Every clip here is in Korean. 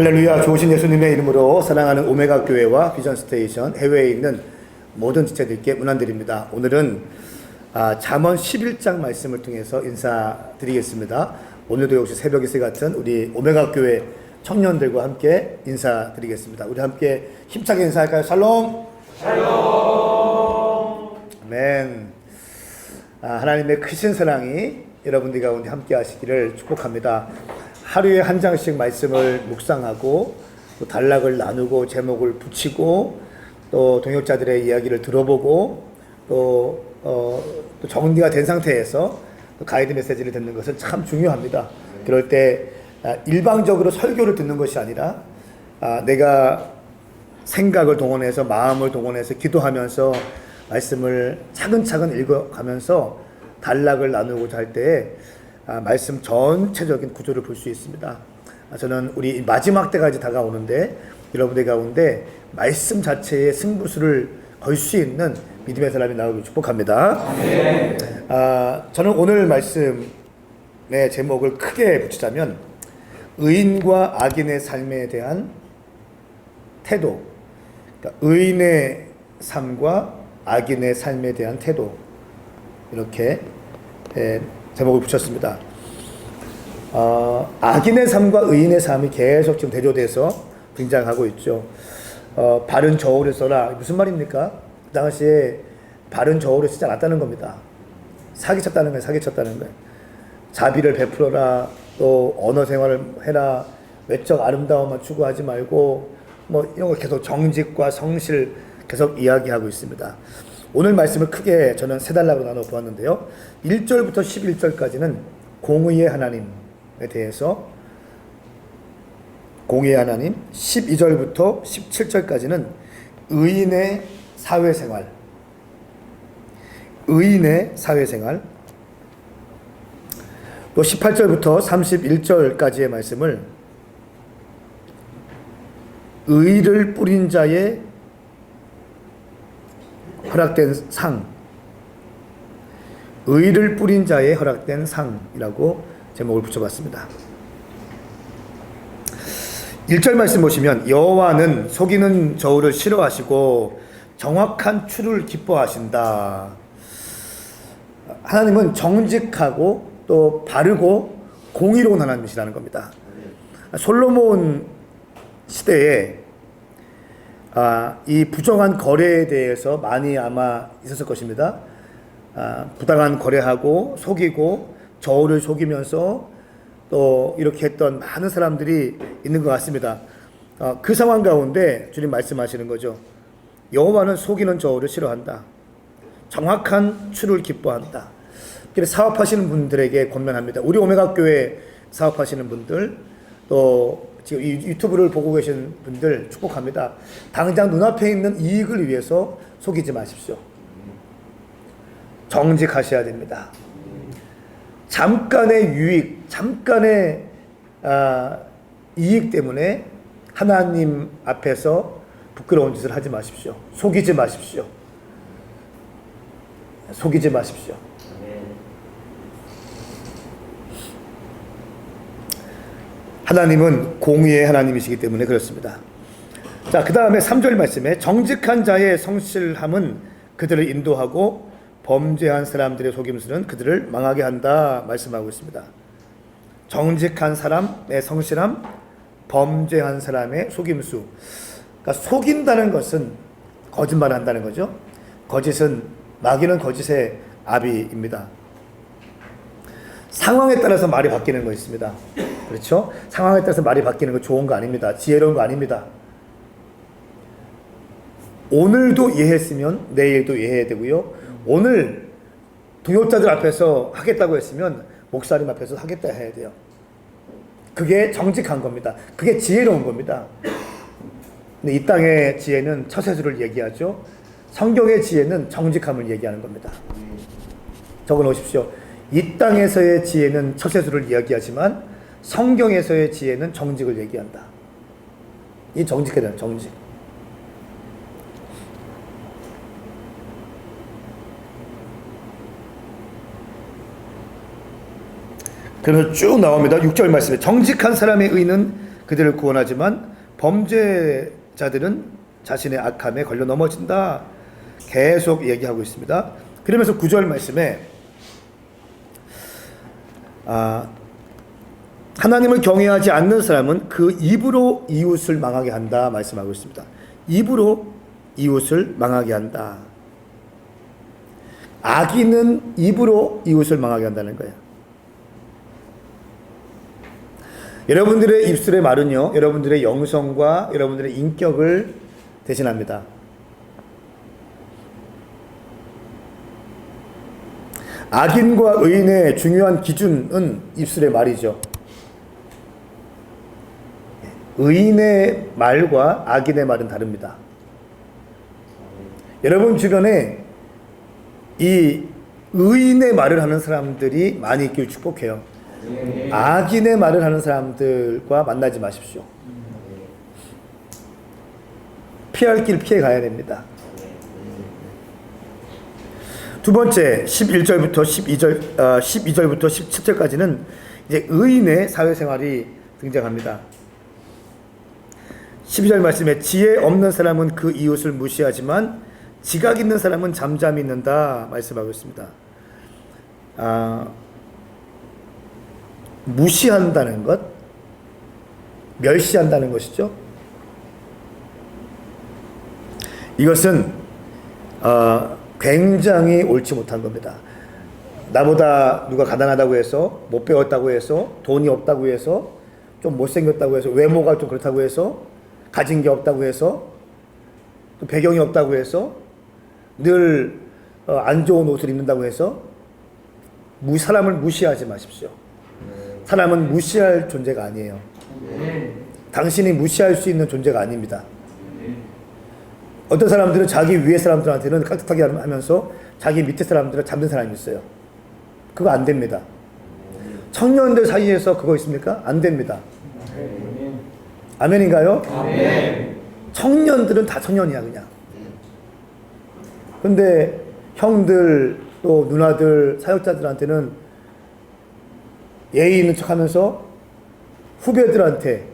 할렐루야 좋으신 예수님의 이름으로 사랑하는 오메가 교회와 비전 스테이션 해외에 있는 모든 지체들께 문안드립니다. 오늘은 아, 잠언 11장 말씀을 통해서 인사드리겠습니다. 오늘도 역시 새벽 이슬 같은 우리 오메가 교회 청년들과 함께 인사드리겠습니다. 우리 함께 힘차게 인사할까요? 샬롬. 샬롬. 아멘. 아, 하나님의 크신 사랑이 여러분들 가운데 함께 하시기를 축복합니다. 하루에 한 장씩 말씀을 묵상하고 또 단락을 나누고 제목을 붙이고 또 동역자들의 이야기를 들어보고 또, 어, 또 정리가 된 상태에서 또 가이드 메시지를 듣는 것은 참 중요합니다. 그럴 때 아, 일방적으로 설교를 듣는 것이 아니라 아, 내가 생각을 동원해서 마음을 동원해서 기도하면서 말씀을 차근차근 읽어가면서 단락을 나누고자 할 때에 아, 말씀 전체적인 구조를 볼 수 있습니다. 아, 저는 우리 마지막 때까지 다가오는데 여러분들 가운데 말씀 자체의 승부수를 걸 수 있는 믿음의 사람이 나오길 축복합니다. 아, 저는 오늘 말씀의 제목을 크게 붙이자면 의인과 악인의 삶에 대한 태도, 그러니까 의인의 삶과 악인의 삶에 대한 태도 이렇게 예, 제목을 붙였습니다. 어, 악인의 삶과 의인의 삶이 계속 지금 대조돼서 등장하고 있죠. 어, 바른 저울을 써라. 무슨 말입니까? 그 당시에 바른 저울을 쓰지 않았다는 겁니다. 사기쳤다는 거예요. 사기쳤다는 거예요. 자비를 베풀어라. 또 언어 생활을 해라. 외적 아름다움만 추구하지 말고 뭐 이런 걸 계속 정직과 성실 계속 이야기하고 있습니다. 오늘 말씀을 크게 저는 세 단락으로 나눠 보았는데요. 1절부터 11절까지는 공의의 하나님에 대해서 공의의 하나님, 12절부터 17절까지는 의인의 사회생활, 의인의 사회생활, 또 18절부터 31절까지의 말씀을 의를 뿌린 자의 허락된 상, 의를 뿌린 자의 허락된 상이라고 제목을 붙여봤습니다. 1절 말씀 보시면 여호와는 속이는 저울을 싫어하시고 정확한 추를 기뻐하신다. 하나님은 정직하고 또 바르고 공의로운 하나님이시라는 겁니다. 솔로몬 시대에 아, 이 부정한 거래에 대해서 많이 아마 있었을 것입니다. 아, 부당한 거래하고 속이고 저울을 속이면서 또 이렇게 했던 많은 사람들이 있는 것 같습니다. 아, 그 상황 가운데 주님 말씀하시는 거죠. 여호와는 속이는 저울을 싫어한다. 정확한 추를 기뻐한다. 그래서 사업하시는 분들에게 권면합니다. 우리 오메가 교회 사업하시는 분들 또 지금 이 유튜브를 보고 계신 분들 축복합니다. 당장 눈앞에 있는 이익을 위해서 속이지 마십시오. 정직하셔야 됩니다. 잠깐의 유익, 잠깐의 아, 이익 때문에 하나님 앞에서 부끄러운 짓을 하지 마십시오. 속이지 마십시오. 속이지 마십시오. 하나님은 공의의 하나님이시기 때문에 그렇습니다. 자, 그 다음에 3절 말씀에 정직한 자의 성실함은 그들을 인도하고 범죄한 사람들의 속임수는 그들을 망하게 한다 말씀하고 있습니다. 정직한 사람의 성실함, 범죄한 사람의 속임수. 그러니까 속인다는 것은 거짓말한다는 거죠. 거짓은 마귀는 거짓의 아비입니다. 상황에 따라서 말이 바뀌는 거 있습니다. 그렇죠? 상황에 따라서 말이 바뀌는 거 좋은 거 아닙니다. 지혜로운 거 아닙니다. 오늘도 이해했으면 내일도 이해해야 되고요. 오늘 동역자들 앞에서 하겠다고 했으면 목사님 앞에서 하겠다 해야 돼요. 그게 정직한 겁니다. 그게 지혜로운 겁니다. 근데 이 땅의 지혜는 처세술을 얘기하죠. 성경의 지혜는 정직함을 얘기하는 겁니다. 적어 놓으십시오. 이 땅에서의 지혜는 처세술을 이야기하지만 성경에서의 지혜는 정직을 얘기한다. 이 정직해야 돼요, 정직. 그래서 쭉 나옵니다. 6절 말씀에 정직한 사람의 의는 그들을 구원하지만 범죄자들은 자신의 악함에 걸려 넘어진다. 계속 얘기하고 있습니다. 그러면서 구절 말씀에 아, 하나님을 경외하지 않는 사람은 그 입으로 이웃을 망하게 한다 말씀하고 있습니다. 입으로 이웃을 망하게 한다. 악인은 입으로 이웃을 망하게 한다는 거예요. 여러분들의 입술의 말은요, 여러분들의 영성과 여러분들의 인격을 대신합니다. 악인과 의인의 중요한 기준은 입술의 말이죠. 의인의 말과 악인의 말은 다릅니다. 여러분 주변에 이 의인의 말을 하는 사람들이 많이 있길 축복해요. 악인의 말을 하는 사람들과 만나지 마십시오. 피할 길 피해 가야 됩니다. 두 번째 11절부터 12절 어, 12절부터 17절까지는 이제 의인의 사회생활이 등장합니다. 12절 말씀에 지혜 없는 사람은 그 이웃을 무시하지만 지각 있는 사람은 잠잠히 있는다 말씀하고 있습니다. 아, 무시한다는 것, 멸시한다는 것이죠. 이것은 어, 굉장히 옳지 못한 겁니다. 나보다 누가 가난하다고 해서 못 배웠다고 해서 돈이 없다고 해서 좀 못생겼다고 해서 외모가 좀 그렇다고 해서 가진 게 없다고 해서 또 배경이 없다고 해서 늘 어, 안 좋은 옷을 입는다고 해서 무 사람을 무시하지 마십시오. 사람은 무시할 존재가 아니에요. 당신이 무시할 수 있는 존재가 아닙니다. 어떤 사람들은 자기 위에 사람들한테는 깍듯하게 하면서 자기 밑에 사람들을 잡는 사람이 있어요. 그거 안 됩니다. 청년들 사이에서 그거 있습니까? 안 됩니다. 아멘인가요? 청년들은 다 청년이야 그냥. 근데 형들 또 누나들 사역자들한테는 예의 있는 척하면서 후배들한테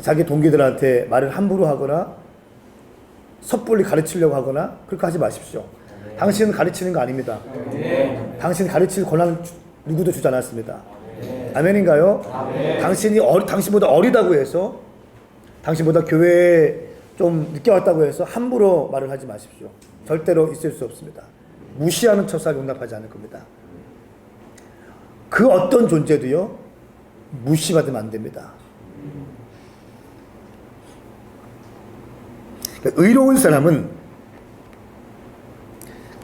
자기 동기들한테 말을 함부로 하거나 섣불리 가르치려고 하거나 그렇게 하지 마십시오. 당신은 가르치는 거 아닙니다. 당신 가르칠 권한 누구도 주지 않았습니다. 아멘인가요? 당신이 어리, 당신보다 어리다고 해서 당신보다 교회에 좀 늦게 왔다고 해서 함부로 말을 하지 마십시오. 절대로 있을 수 없습니다. 무시하는 처사를 용납하지 않을 겁니다. 그 어떤 존재도요, 무시받으면 안 됩니다. 그러니까 의로운 사람은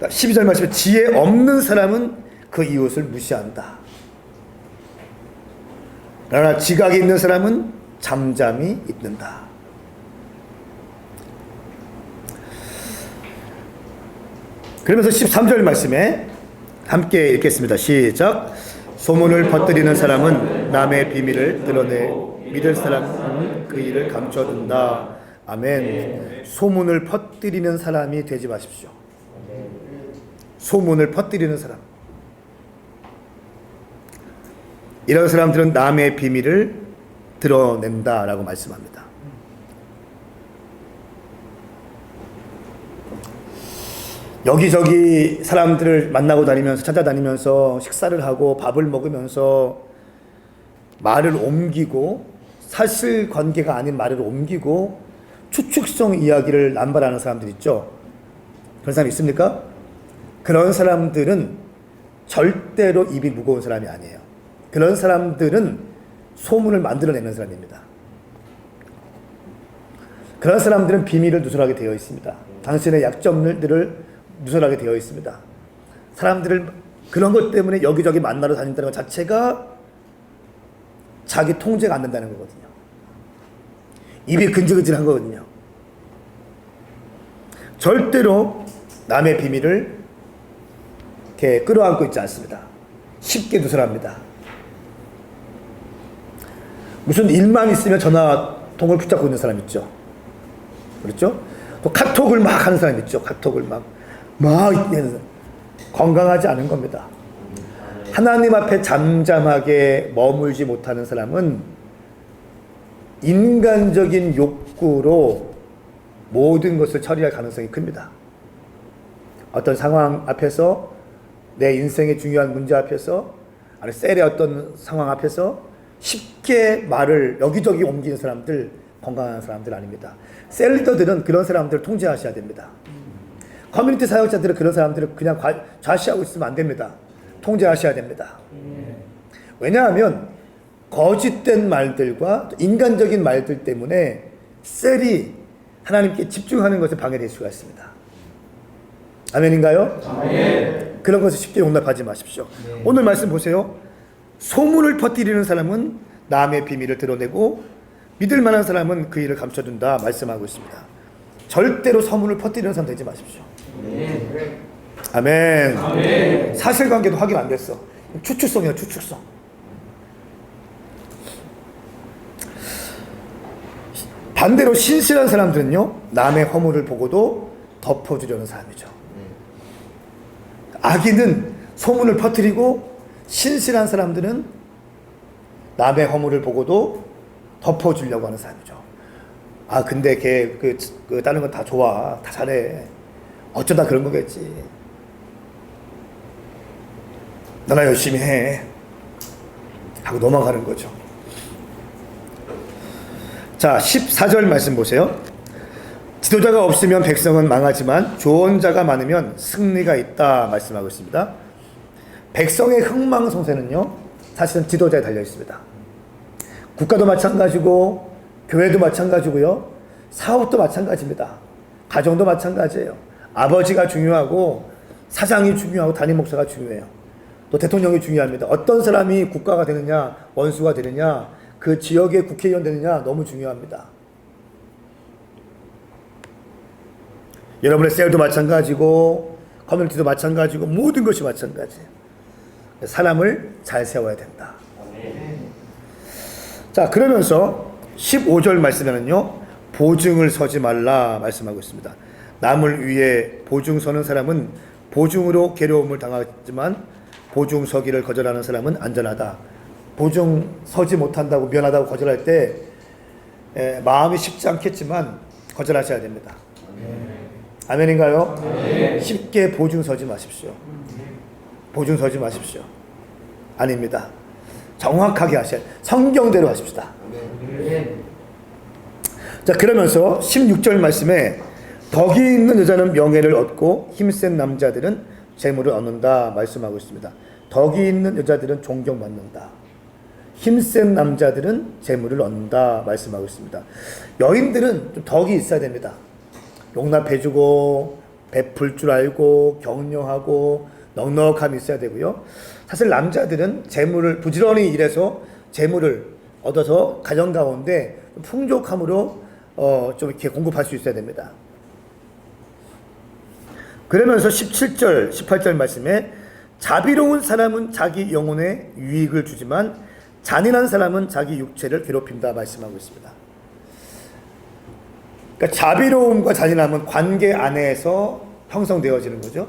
12절 말씀에 지혜 없는 사람은 그 이웃을 무시한다. 그러나 지각이 있는 사람은 잠잠히 있는다. 그러면서 13절 말씀에 함께 읽겠습니다. 시작. 소문을 퍼뜨리는 사람은 남의 비밀을 드러내 믿을 사람은 그 일을 감춰둔다. 아멘. 소문을 퍼뜨리는 사람이 되지 마십시오. 소문을 퍼뜨리는 사람. 이런 사람들은 남의 비밀을 드러낸다라고 말씀합니다. 여기저기 사람들을 만나고 다니면서 찾아다니면서 식사를 하고 밥을 먹으면서 말을 옮기고 사실 관계가 아닌 말을 옮기고 추측성 이야기를 남발하는 사람들 있죠. 그런 사람 있습니까? 그런 사람들은 절대로 입이 무거운 사람이 아니에요. 그런 사람들은 소문을 만들어내는 사람입니다. 그런 사람들은 비밀을 누설하게 되어 있습니다. 당신의 약점들을 누설하게 되어 있습니다. 사람들을 그런 것 때문에 여기저기 만나러 다닌다는 것 자체가 자기 통제가 안 된다는 거거든요. 입이 근질근질한 거거든요. 절대로 남의 비밀을 이렇게 끌어안고 있지 않습니다. 쉽게 누설합니다. 무슨 일만 있으면 전화통을 붙잡고 있는 사람 있죠. 그렇죠? 또 카톡을 막 하는 사람 있죠. 카톡을 막, 막, 건강하지 않은 겁니다. 하나님 앞에 잠잠하게 머물지 못하는 사람은 인간적인 욕구로 모든 것을 처리할 가능성이 큽니다. 어떤 상황 앞에서 내 인생의 중요한 문제 앞에서 아니 셀의 어떤 상황 앞에서 쉽게 말을 여기저기 옮기는 사람들 건강한 사람들 아닙니다. 셀 리더들은 그런 사람들을 통제하셔야 됩니다. 커뮤니티 사역자들은 그런 사람들을 그냥 과- 좌시하고 있으면 안 됩니다. 통제하셔야 됩니다. 왜냐하면 거짓된 말들과 또 인간적인 말들 때문에 셀이 하나님께 집중하는 것에 방해될 수가 있습니다. 아멘인가요? 그런 것을 쉽게 용납하지 마십시오. 오늘 말씀 보세요. 소문을 퍼뜨리는 사람은 남의 비밀을 드러내고 믿을 만한 사람은 그 일을 감춰둔다 말씀하고 있습니다. 절대로 소문을 퍼뜨리는 사람 되지 마십시오. 아멘. 사실관계도 확인 안 됐어. 추측성이야 추측성. 반대로 신실한 사람들은요 남의 허물을 보고도 덮어주려는 사람이죠. 악인은 소문을 퍼뜨리고 신실한 사람들은 남의 허물을 보고도 덮어주려고 하는 사람이죠. 아 근데 걔 그 그 다른 건 다 좋아 다 잘해 어쩌다 그런 거겠지. 너나 열심히 해 하고 넘어가는 거죠. 자 14절 말씀 보세요. 지도자가 없으면 백성은 망하지만 조언자가 많으면 승리가 있다 말씀하고 있습니다. 백성의 흥망성쇠는요 사실은 지도자에 달려 있습니다. 국가도 마찬가지고 교회도 마찬가지고요 사업도 마찬가지입니다. 가정도 마찬가지예요. 아버지가 중요하고 사장이 중요하고 담임 목사가 중요해요. 또 대통령이 중요합니다. 어떤 사람이 국가가 되느냐 원수가 되느냐 그 지역의 국회의원 되느냐 너무 중요합니다. 여러분의 셀도 마찬가지고 커뮤니티도 마찬가지고 모든 것이 마찬가지예요. 사람을 잘 세워야 된다. 자, 그러면서 15절 말씀에는요. 보증을 서지 말라 말씀하고 있습니다. 남을 위해 보증 서는 사람은 보증으로 괴로움을 당하지만 보증 서기를 거절하는 사람은 안전하다. 보증 서지 못한다고 미안하다고 거절할 때 에, 마음이 쉽지 않겠지만 거절하셔야 됩니다. 아멘 인가요? 쉽게 보증 서지 마십시오. 보증 서지 마십시오. 아닙니다. 정확하게 하셔야 성경대로 하십시다. 자, 그러면서 16절 말씀에 덕이 있는 여자는 명예를 얻고 힘센 남자들은 재물을 얻는다 말씀하고 있습니다. 덕이 있는 여자들은 존경받는다. 힘센 남자들은 재물을 얻는다 말씀하고 있습니다. 여인들은 좀 덕이 있어야 됩니다. 용납해주고 베풀 줄 알고 격려하고 넉넉함이 있어야 되고요. 사실 남자들은 재물을 부지런히 일해서 재물을 얻어서 가정 가운데 풍족함으로 어, 좀 이렇게 공급할 수 있어야 됩니다. 그러면서 17절, 18절 말씀에 자비로운 사람은 자기 영혼에 유익을 주지만 잔인한 사람은 자기 육체를 괴롭힌다 말씀하고 있습니다. 그러니까 자비로움과 잔인함은 관계 안에서 형성되어지는 거죠.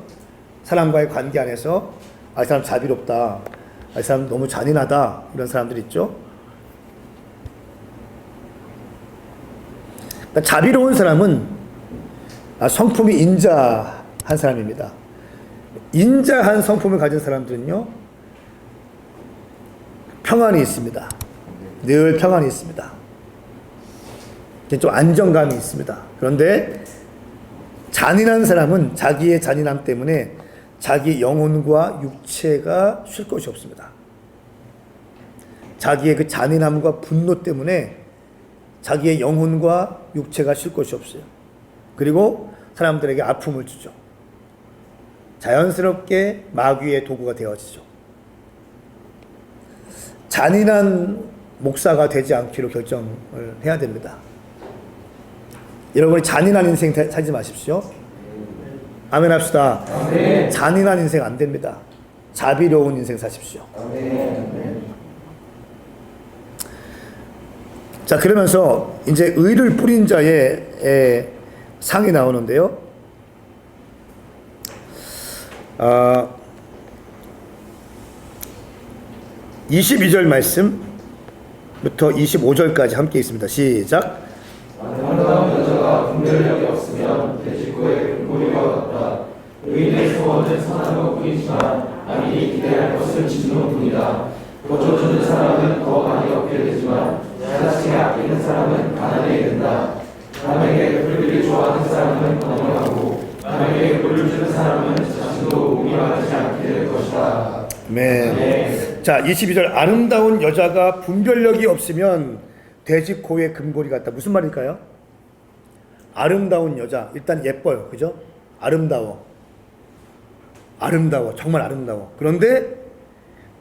사람과의 관계 안에서 아, 이 사람 자비롭다. 아, 이 사람 너무 잔인하다. 이런 사람들 있죠. 그러니까 자비로운 사람은 아, 성품이 인자한 사람입니다. 인자한 성품을 가진 사람들은요, 평안이 있습니다. 늘 평안이 있습니다. 좀 안정감이 있습니다. 그런데 잔인한 사람은 자기의 잔인함 때문에 자기 영혼과 육체가 쉴 곳이 없습니다. 자기의 그 잔인함과 분노 때문에 자기의 영혼과 육체가 쉴 곳이 없어요. 그리고 사람들에게 아픔을 주죠. 자연스럽게 마귀의 도구가 되어지죠. 잔인한 목사가 되지 않기로 결정을 해야 됩니다. 여러분이 잔인한 인생 사- 살지 마십시오. 아멘 합시다. 잔인한 인생 안 됩니다. 자비로운 인생 사십시오. 자, 그러면서 이제 의를 뿌린 자의 에, 상이 나오는데요. 아, 22절 말씀 부터 25절까지 함께 있습니다. 시작. 아름다운 여자가 분별력이 없으면 돼지코의 금고리와 같다. 의인의 소원은 선한 것뿐이지만 악인이 기대할 것은 진노 뿐이다. 고쳐주는 사람은 더 많이 얻게 되지만 자신이 아끼는 사람은 가난에 이른다. 남에게 불을 좋아하는 사람은 번영하고 남에게 불을 주는 사람은 자신도 무기하지 않게 될 것이다. 네. 자, 22절 아름다운 여자가 분별력이 없으면 돼지 코에 금고리 같다. 무슨 말일까요? 아름다운 여자 일단 예뻐요. 그죠? 아름다워. 아름다워. 정말 아름다워. 그런데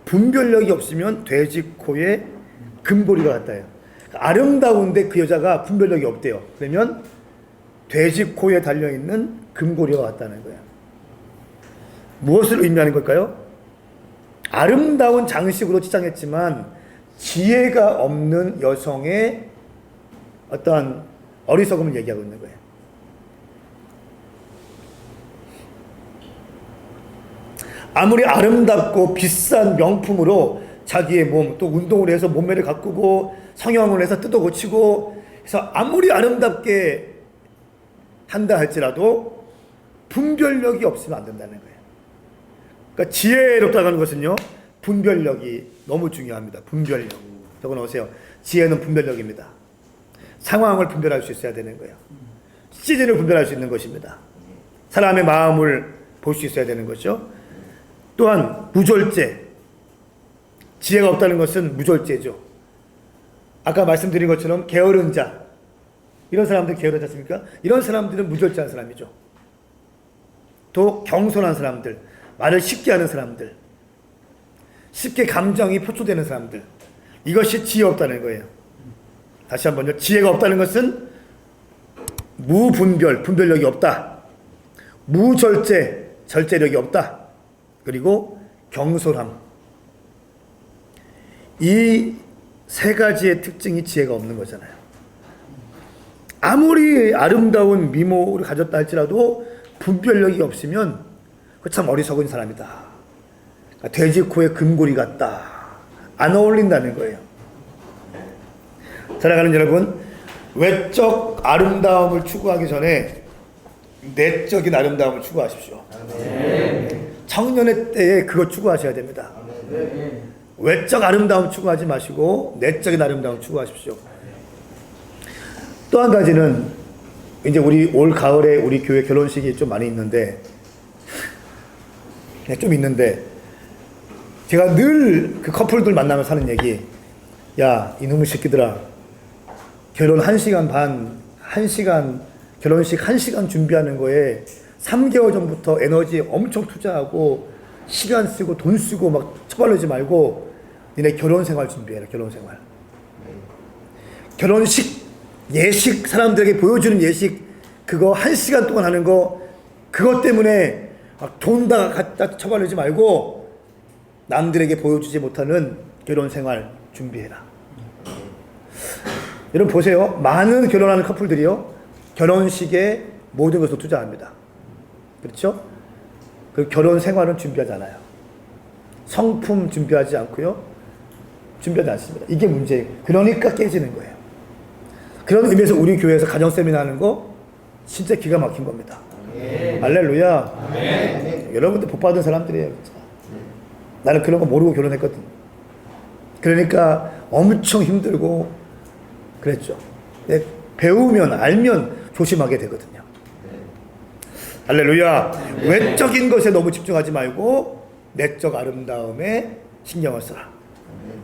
분별력이 없으면 돼지 코에 금고리가 같다요. 아름다운데 그 여자가 분별력이 없대요. 그러면 돼지 코에 달려 있는 금고리와 같다는 거예요. 무엇을 의미하는 걸까요? 아름다운 장식으로 치장했지만 지혜가 없는 여성의 어떠한 어리석음을 얘기하고 있는 거예요. 아무리 아름답고 비싼 명품으로 자기의 몸, 또 운동을 해서 몸매를 가꾸고 성형을 해서 뜯어 고치고 해서 아무리 아름답게 한다 할지라도 분별력이 없으면 안 된다는 거예요. 그러니까 지혜롭다고 하는 것은요, 분별력이 너무 중요합니다. 분별력. 적어 놓으세요. 지혜는 분별력입니다. 상황을 분별할 수 있어야 되는 거예요. 시즌을 분별할 수 있는 것입니다. 사람의 마음을 볼 수 있어야 되는 것이죠. 또한 무절제. 지혜가 없다는 것은 무절제죠. 아까 말씀드린 것처럼 게으른 자. 이런 사람들 게으르지 않습니까? 이런 사람들은 무절제한 사람이죠. 또 경솔한 사람들, 말을 쉽게 하는 사람들, 쉽게 감정이 표출되는 사람들. 이것이 지혜 없다는 거예요. 다시 한번요. 지혜가 없다는 것은 무분별, 분별력이 없다. 무절제, 절제력이 없다. 그리고 경솔함. 이 세 가지의 특징이 지혜가 없는 거잖아요. 아무리 아름다운 미모를 가졌다 할지라도 분별력이 없으면 그 참 어리석은 사람이다. 그러니까 돼지 코에 금고리 같다. 안 어울린다는 거예요. 사랑하는 여러분, 외적 아름다움을 추구하기 전에 내적인 아름다움을 추구하십시오. 청년의 때에 그거 추구하셔야 됩니다. 외적 아름다움 추구하지 마시고 내적인 아름다움 추구하십시오. 또 한 가지는 이제 우리 올 가을에 우리 교회 결혼식이 좀 많이 있는데 네, 좀 있는데 제가 늘 그 커플들 만나면서 하는 얘기 야 이놈의 새끼들아 결혼 1시간 반 1시간 결혼식 1시간 준비하는 거에 3개월 전부터 에너지 엄청 투자하고 시간 쓰고 돈 쓰고 막 처발르지 말고 니네 결혼 생활 준비해라 결혼 생활. 결혼식 예식 사람들에게 보여주는 예식 그거 1시간 동안 하는 거 그것 때문에 돈 다 갖다 처발르지 말고 남들에게 보여주지 못하는 결혼 생활 준비해라. 여러분 보세요. 많은 결혼하는 커플들이요. 결혼식에 모든 것을 투자합니다. 그렇죠? 그 결혼 생활은 준비하지 않아요. 성품 준비하지 않고요. 준비하지 않습니다. 이게 문제예요. 그러니까 깨지는 거예요. 그런 의미에서 우리 교회에서 가정 세미나 하는 거 진짜 기가 막힌 겁니다. 할렐루야. 여러분들 복 받은 사람들이에요. 진짜. 나는 그런 거 모르고 결혼했거든. 그러니까 엄청 힘들고 그랬죠. 근데 배우면 알면 조심하게 되거든요. 할렐루야. 외적인 것에 너무 집중하지 말고 내적 아름다움에 신경을 써라.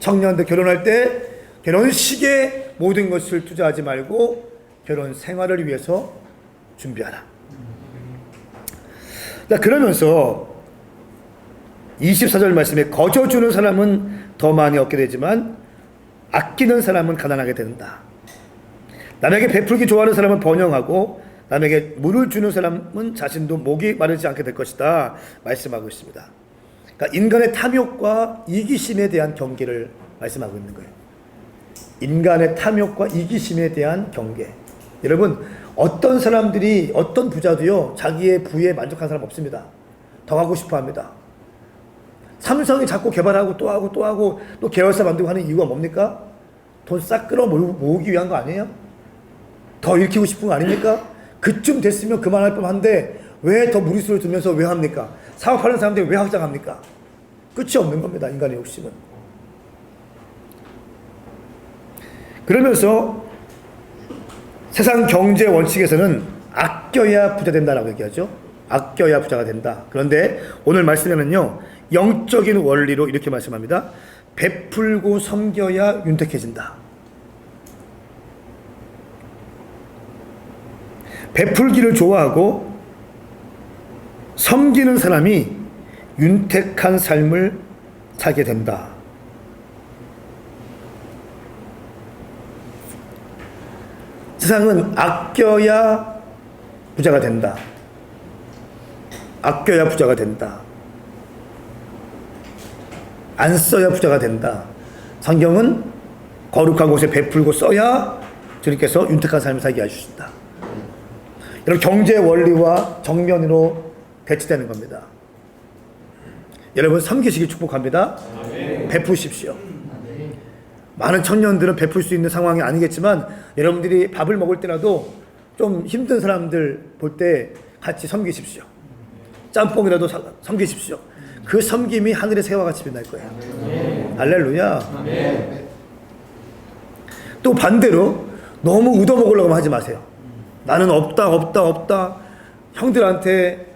청년들 결혼할 때 결혼식에 모든 것을 투자하지 말고 결혼 생활을 위해서 준비하라. 자, 그러면서 24절 말씀에 거저 주는 사람은 더 많이 얻게 되지만 아끼는 사람은 가난하게 된다. 남에게 베풀기 좋아하는 사람은 번영하고 남에게 물을 주는 사람은 자신도 목이 마르지 않게 될 것이다. 말씀하고 있습니다. 그러니까 인간의 탐욕과 이기심에 대한 경계를 말씀하고 있는 거예요. 인간의 탐욕과 이기심에 대한 경계. 여러분, 어떤 사람들이, 어떤 부자도요, 자기의 부에 만족한 사람 없습니다. 더 하고 싶어 합니다. 삼성이 자꾸 개발하고 또 하고 또 하고 또 계열사 만들고 하는 이유가 뭡니까? 돈 싹 끌어 모으- 모으기 위한 거 아니에요? 더 일으키고 싶은 거 아닙니까? 그쯤 됐으면 그만할 법한데 왜 더 무리수를 두면서 왜 합니까? 사업하는 사람들이 왜 확장합니까? 끝이 없는 겁니다. 인간의 욕심은. 그러면서 세상 경제 원칙에서는 아껴야 부자 된다라고 얘기하죠. 아껴야 부자가 된다. 그런데 오늘 말씀에는요, 영적인 원리로 이렇게 말씀합니다. 베풀고 섬겨야 윤택해진다. 베풀기를 좋아하고 섬기는 사람이 윤택한 삶을 살게 된다. 세상은 아껴야 부자가 된다. 아껴야 부자가 된다. 안 써야 부자가 된다. 성경은 거룩한 곳에 베풀고 써야 주님께서 윤택한 삶을 살게 해주신다. 여러분 경제 원리와 정면으로 배치되는 겁니다. 여러분 섬기시기 축복합니다. 베푸십시오. 많은 청년들은 베풀 수 있는 상황이 아니겠지만 여러분들이 밥을 먹을 때라도 좀 힘든 사람들 볼 때 같이 섬기십시오. 짬뽕이라도 사- 섬기십시오. 그 섬김이 하늘의 새와 같이 빛날 거예요. 할렐루야. 또 반대로 너무 얻어먹으려고 하지 마세요. 나는 없다, 없다, 없다. 형들한테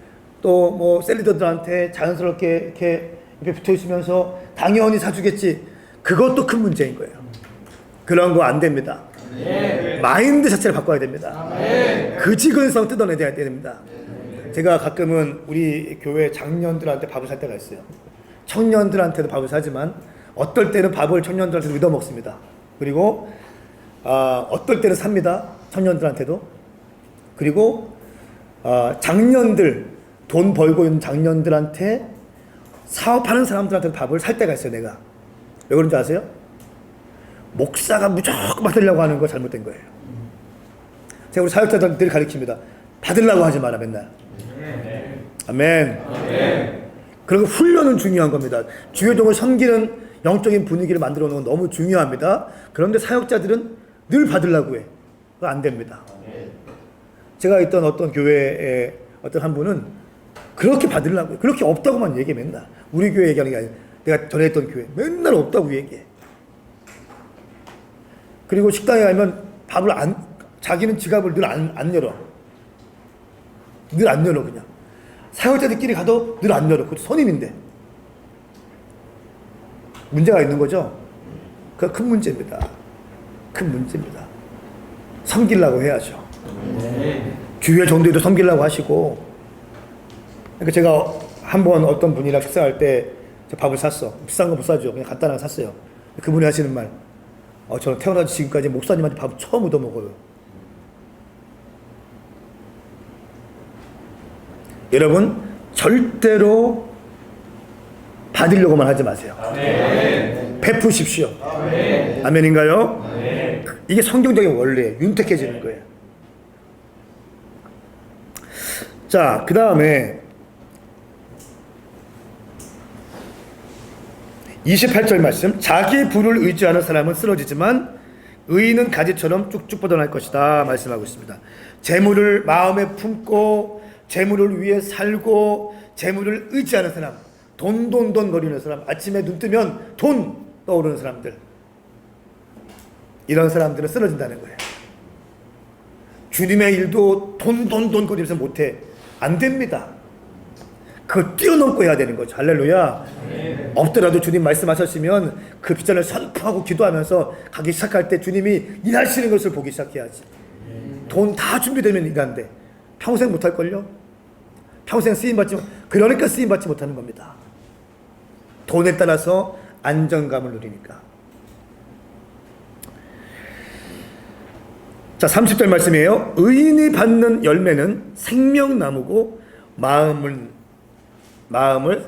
또 뭐 셀리더들한테 자연스럽게 이렇게 붙어 있으면서 당연히 사주겠지. 그것도 큰 문제인 거예요. 그런 거 안 됩니다. 마인드 자체를 바꿔야 됩니다. 그 지근성 뜯어내야 됩니다. 제가 가끔은 우리 교회 장년들한테 밥을 살 때가 있어요. 청년들한테도 밥을 사지만 어떨 때는 밥을 청년들한테도 얻어 먹습니다. 그리고 아, 어떨 때는 삽니다. 청년들한테도. 그리고 아, 장년들 돈 벌고 있는 장년들한테 사업하는 사람들한테 밥을 살 때가 있어요. 내가 왜 그런지 아세요? 목사가 무조건 받으려고 하는 거 잘못된 거예요. 제가 우리 사역자들 가르칩니다. 받으려고 하지 마라 맨날. 아멘. 그리고 훈련은 중요한 겁니다. 주요종을 섬기는 영적인 분위기를 만들어 놓은 건 너무 중요합니다. 그런데 사역자들은 늘 받으려고 해. 그거 안 됩니다. 제가 있던 어떤 교회에 어떤 한 분은 그렇게 받으려고 해. 그렇게 없다고만 얘기해 맨날. 우리 교회 얘기하는 게 아니라 내가 전에 했던 교회 맨날 없다고 얘기해. 그리고 식당에 가면 밥을 안 자기는 지갑을 늘 안 안 열어. 늘 안 열어 그냥. 사역자들끼리 가도 늘 안 열어. 그것도 선임인데. 문제가 있는 거죠. 그 큰 문제입니다. 큰 문제입니다. 섬기려고 해야죠. 주위의 정도에도 섬기려고 하시고. 그러니까 제가 한 번 어떤 분이랑 식사할 때 밥을 샀어. 비싼 거 못 사죠. 그냥 간단하게 샀어요. 그분이 하시는 말. 어, 저는 태어나서 지금까지 목사님한테 밥 처음 얻어 먹어요. 여러분 절대로 받으려고만 하지 마세요. 베푸십시오. 아멘. 인가요 이게 성경적인 원리예요. 윤택해지는 거예요. 자, 그 다음에 28절 말씀. 자기 부를 의지하는 사람은 쓰러지지만 의인은 가지처럼 쭉쭉 뻗어날 것이다 말씀하고 있습니다. 재물을 마음에 품고 재물을 위해 살고 재물을 의지하는 사람, 돈돈돈 거리는 사람, 아침에 눈 뜨면 돈 떠오르는 사람들. 이런 사람들은 쓰러진다는 거예요. 주님의 일도 돈돈돈 거리면서 못해. 안 됩니다. 그걸 뛰어넘고 해야 되는 거죠. 할렐루야. 없더라도 주님 말씀하셨으면 그 빗잔을 선포하고 기도하면서 가기 시작할 때 주님이 일하시는 것을 보기 시작해야지. 돈다 준비되면 일한대. 평생 못할걸요? 평생 쓰임받지, 못- 그러니까 쓰임받지 못하는 겁니다. 돈에 따라서 안정감을 누리니까. 자, 30절 말씀이에요. 의인이 받는 열매는 생명나무고 마음을 마음을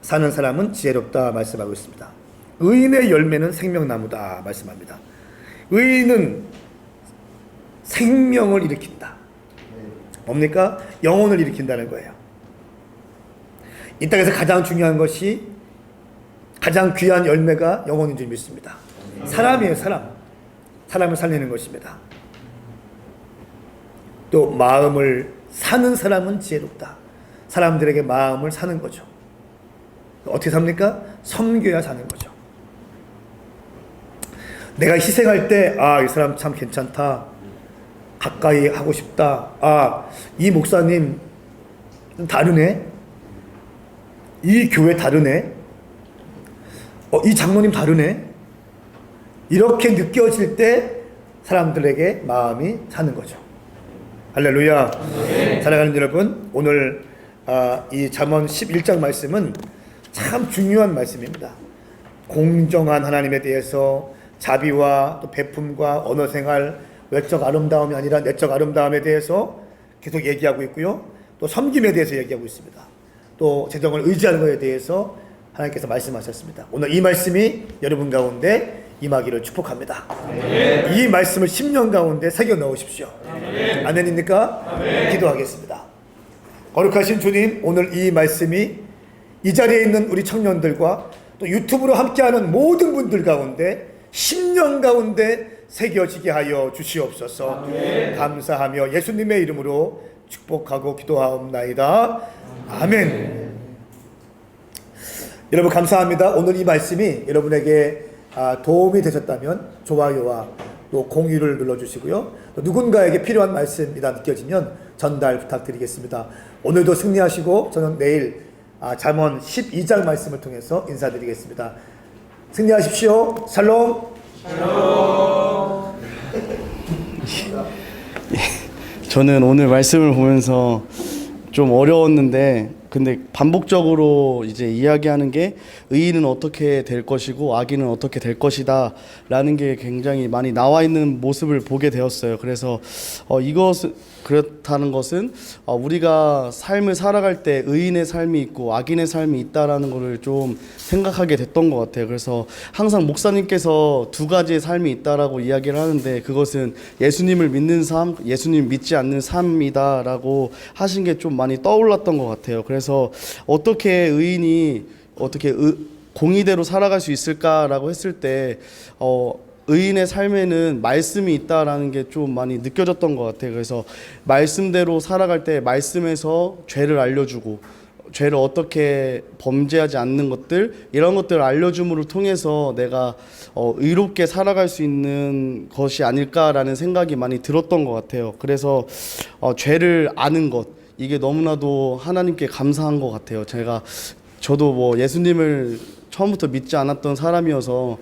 사는 사람은 지혜롭다 말씀하고 있습니다. 의인의 열매는 생명나무다 말씀합니다. 의인은 생명을 일으킨다. 뭡니까? 영혼을 일으킨다는 거예요. 이 땅에서 가장 중요한 것이 가장 귀한 열매가 영혼인 줄 믿습니다. 사람이에요, 사람. 사람을 살리는 것입니다. 또 마음을 사는 사람은 지혜롭다. 사람들에게 마음을 사는 거죠. 어떻게 삽니까? 섬겨야 사는 거죠. 내가 희생할 때, 아, 이 사람 참 괜찮다. 가까이 하고 싶다. 아, 이 목사님 좀 다르네. 이 교회 다르네. 어, 이 장로님 다르네. 이렇게 느껴질 때 사람들에게 마음이 사는 거죠. 할렐루야. 사랑하는 여러분, 오늘 아, 이 잠언 11장 말씀은 참 중요한 말씀입니다. 공정한 하나님에 대해서 자비와 또 베품과 언어 생활, 외적 아름다움이 아니라 내적 아름다움에 대해서 계속 얘기하고 있고요. 또 섬김에 대해서 얘기하고 있습니다. 또 재정을 의지하는 것에 대해서 하나님께서 말씀하셨습니다. 오늘 이 말씀이 여러분 가운데 임하기를 축복합니다. 이 말씀을 10년 가운데 새겨 넣으십시오. 아멘입니까? 기도하겠습니다. 거룩하신 주님, 오늘 이 말씀이 이 자리에 있는 우리 청년들과 또 유튜브로 함께하는 모든 분들 가운데 10년 가운데 새겨지게 하여 주시옵소서. 감사하며 예수님의 이름으로 축복하고 기도하옵나이다. 아멘. 여러분 감사합니다. 오늘 이 말씀이 여러분에게 아, 도움이 되셨다면 좋아요와 또 공유를 눌러주시고요. 또 누군가에게 필요한 말씀이다 느껴지면 전달 부탁드리겠습니다. 오늘도 승리하시고 저는 내일 아, 잠언 12장 말씀을 통해서 인사드리겠습니다. 승리하십시오. 샬롬. 저는 오늘 말씀을 보면서 좀 어려웠는데 근데 반복적으로 이제 이야기하는 게 의인은 어떻게 될 것이고 악인은 어떻게 될 것이다 라는 게 굉장히 많이 나와 있는 모습을 보게 되었어요. 그래서 어 이것은 그렇다는 것은 어 우리가 삶을 살아갈 때 의인의 삶이 있고 악인의 삶이 있다라는 것을 좀 생각하게 됐던 것 같아요. 그래서 항상 목사님께서 두 가지의 삶이 있다라고 이야기를 하는데 그것은 예수님을 믿는 삶, 예수님 믿지 않는 삶이다라고 하신 게 좀 많이 떠올랐던 것 같아요. 그래서 어떻게 의인이 어떻게 의, 공의대로 살아갈 수 있을까라고 했을 때 어, 의인의 삶에는 말씀이 있다라는 게 좀 많이 느껴졌던 것 같아요. 그래서 말씀대로 살아갈 때 말씀에서 죄를 알려주고 죄를 어떻게 범죄하지 않는 것들 이런 것들을 알려줌으로 통해서 내가 어, 의롭게 살아갈 수 있는 것이 아닐까라는 생각이 많이 들었던 것 같아요. 그래서 어, 죄를 아는 것 이게 너무나도 하나님께 감사한 것 같아요. 제가 저도 뭐 예수님을 처음부터 믿지 않았던 사람이어서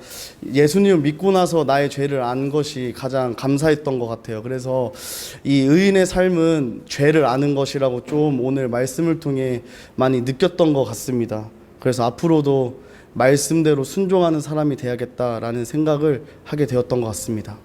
예수님을 믿고 나서 나의 죄를 안 것이 가장 감사했던 것 같아요. 그래서 이 의인의 삶은 죄를 아는 것이라고 좀 오늘 말씀을 통해 많이 느꼈던 것 같습니다. 그래서 앞으로도 말씀대로 순종하는 사람이 돼야겠다라는 생각을 하게 되었던 것 같습니다.